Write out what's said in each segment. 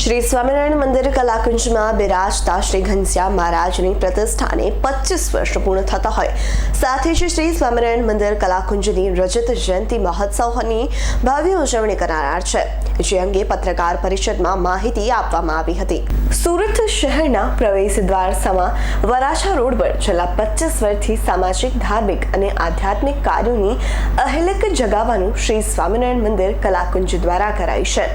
શ્રી સ્વામિનારાયણ મંદિર કલાકુંજમાં બિરાજતા શ્રી ઘનશ્યામ મહારાજની પ્રતિષ્ઠાને પચીસ વર્ષ પૂર્ણ થતા હોય. સાથે જ શ્રી સ્વામિનારાયણ મંદિર કલાકુંજની રજત જયંતિ મહોત્સવની ભવ્ય ઉજવણી કરાનાર છે, જે અંગે પત્રકાર પરિષદમાં માહિતી આપવામાં આવી હતી. સુરત શહેરના પ્રવેશ દ્વાર સમા વરાછા રોડ પર છેલ્લા પચીસ વર્ષથી સામાજિક, ધાર્મિક અને આધ્યાત્મિક કાર્યોની અહેલક જગાવવાનું શ્રી સ્વામિનારાયણ મંદિર કલાકુંજ દ્વારા કરાય છે.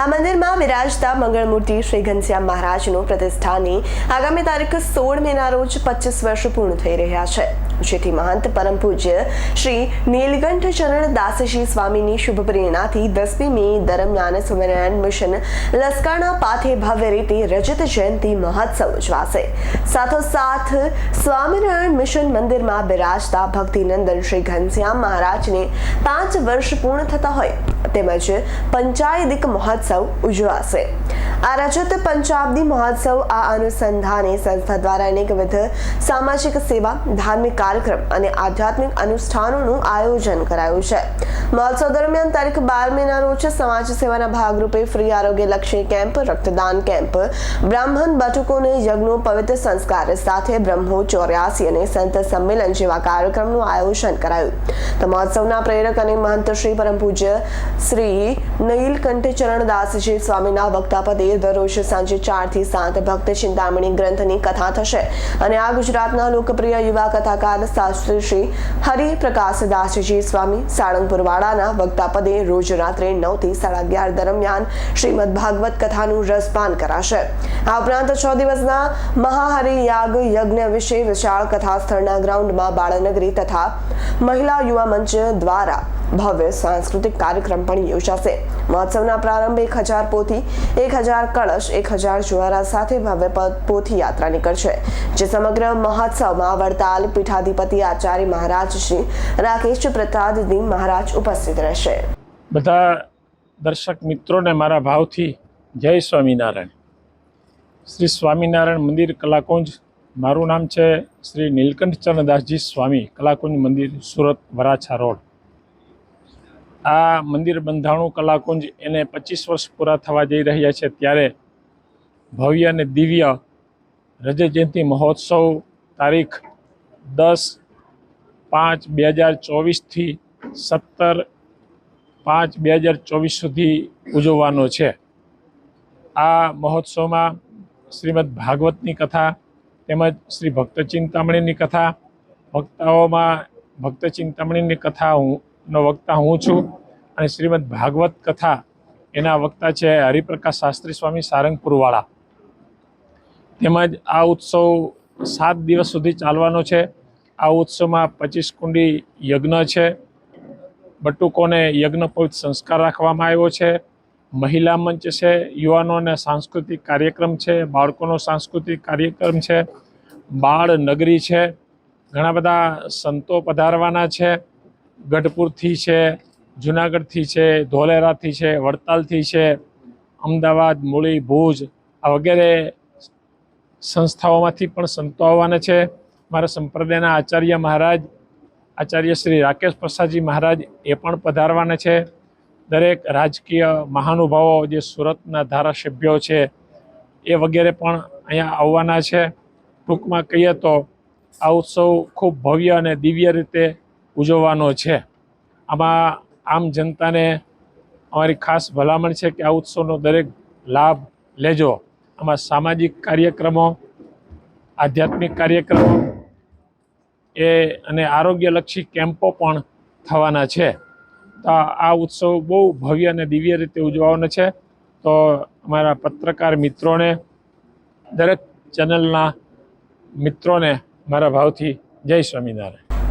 આ મંદિરમાં બિરાજતા મંગળમૂર્તિ શ્રી ઘનશ્યામ મહારાજનું પ્રતિષ્ઠાની આગામી તારીખ સોળ મેના રોજ પચીસ વર્ષ પૂર્ણ થઈ રહ્યા છે. જેથી મહંત પરમ પૂજ્ય શ્રી નીલકંઠ ચરણ દાસજી સ્વામીની શુભ પ્રેરણાથી દસમી મે દરમિયાન સ્વામિનારાયણ મિશન લસકાણા પાથે ભવ્ય રીતે રજત જયંતિ મહોત્સવ ઉજવાશે. સાથોસાથ સ્વામિનારાયણ મિશન મંદિરમાં બિરાજતા ભક્તિનંદન શ્રી ઘનશ્યામ મહારાજને પાંચ વર્ષ પૂર્ણ થતા હોય તેમજ પંચાયદિક મહોત્સવ ઉજવાશે. આ રજત પંચાબદી મહોત્સવ આ અનુસંધાને સંસ્થા દ્વારા અનેકવિધ સામાજિક સેવા, ધાર્મિક કાર્યક્રમ અને આધ્યાત્મિક અનુષ્ઠાનોનું આયોજન કરાયું છે. મહોત્સવ દરમિયાન તારીખ બાર મેના રોજ સમાજ સેવાના ભાગરૂપે ફ્રી આરોગ્ય લક્ષી કેમ્પ, રક્તદાન કેમ્પ, બ્રાહ્મણ બટુકોને યજ્ઞો, પવિત્ર સંસ્કાર સાથે બ્રહ્મો ચોર્યાસી અને સંત સંમેલન જેવા કાર્યક્રમનું આયોજન કરાયું. તો મહોત્સવના પ્રેરક અને મહંત શ્રી પરમ પૂજ્ય શ્રી નીલકંઠ ચરણદાસજી સ્વામીના વક્તા પદે દરરોજ સાંજે ચારથી સાત ભક્ત ચિંતામણી ગ્રંથની કથા થશે. અને આ ગુજરાતના લોકપ્રિય યુવા કથાકાર શાસ્ત્રી શ્રી હરિપ્રકાશ દાસજી સ્વામી સાળંગપુરવાડાના વક્તા પદે રોજ રાત્રે નવથી સાડા અગિયાર દરમિયાન શ્રીમદ ભાગવત કથાનું રસપાન કરાશે. આ ઉપરાંત છ દિવસના મહાહરિયાગ યજ્ઞ વિશે વિશાળ કથા સ્થળના ગ્રાઉન્ડમાં બાળનગરી તથા મહિલા યુવા મંચ દ્વારા ભવ્ય સાંસ્કૃતિક કાર્યક્રમ પણ યોજાશે. મહોત્સવના પ્રારંભે એક હજાર પોથી એક હજાર કળશ, એક હજાર જુવારા સાથે ભવ્ય પોથી યાત્રા નીકળશે, જે સમગ્ર મહોત્સવમાં વડતાલ પીઠાધિપતિ આચાર્ય મહારાજ શ્રી રાકેશ પ્રસાદજી મહારાજ ઉપસ્થિત રહેશે. બધા દર્શક મિત્રોને મારા ભાવથી જય સ્વામિનારાયણ. શ્રી સ્વામિનારાયણ મંદિર કલાકુંજ, મારું નામ છે શ્રી નીલકંઠ ચરણદાસજી સ્વામી, કલાકુંજ મંદિર સુરત વરાછા રોડ. આ મંદિર બંધાણું કલાકુંજ એને પચીસ વર્ષ પૂરા થવા જઈ રહ્યા છે ત્યારે ભવ્ય અને દિવ્ય રજત જયંતિ મહોત્સવ તારીખ દસ પાંચ બે હજાર ચોવીસથી સત્તર પાંચ બે હજાર ચોવીસ સુધી ઉજવવાનો છે. આ મહોત્સવમાં શ્રીમદ ભાગવતની કથા તેમજ શ્રી ભક્ત ચિંતામણીની કથા વક્તાઓમાં ભક્ત ચિંતામણીની કથા હું નો વક્તા હું છું અને શ્રીમદ ભાગવત કથા એના વક્તા છે હરિપ્રકાશ શાસ્ત્રી સ્વામી સારંગપુરવાળા. તેમજ આ ઉત્સવ સાત દિવસ સુધી ચાલવાનો છે. આ ઉત્સવમાં પચીસ કુંડી યજ્ઞ છે. બટુકોને યજ્ઞ સંસ્કાર રાખવામાં આવ્યો છે. મહિલા મંચ છે યુવાનોને સાંસ્કૃતિક કાર્યક્રમ છે, બાળકોનો સાંસ્કૃતિક કાર્યક્રમ છે, બાળ નગરી છે, ઘણા બધા સંતો પધારવાના છે. ગઢપુરથી છે, જુનાગઢથી છે, ધોલેરાથી છે, વડતાલથી છે, અમદાવાદ, મૂળી, ભુજ, આ વગેરે સંસ્થાઓમાંથી પણ સંતો આવવાના છે. મારા સંપ્રદાયના આચાર્ય મહારાજ, આચાર્ય શ્રી રાકેશ પ્રસાદજી મહારાજ એ પણ પધારવાના છે. દરેક રાજકીય મહાનુભાવો, જે સુરતના ધારાસભ્યો છે, એ વગેરે પણ અહીંયા આવવાના છે. ટૂંકમાં કહીએ તો આ ઉત્સવ ખૂબ ભવ્ય અને દિવ્ય રીતે ઉજવવાનો છે. આમાં આમ જનતાને અમારી ખાસ ભલામણ છે કે આ ઉત્સવનો દરેક લાભ લેજો. આમાં સામાજિક કાર્યક્રમો, આધ્યાત્મિક કાર્યક્રમો એ અને આરોગ્યલક્ષી કેમ્પો પણ થવાના છે. તો આ ઉત્સવ બહુ ભવ્ય અને દિવ્ય રીતે ઉજવવાનો છે. તો અમારા પત્રકાર મિત્રોને, દરેક ચેનલના મિત્રોને મારા ભાવથી જય Swaminarayan.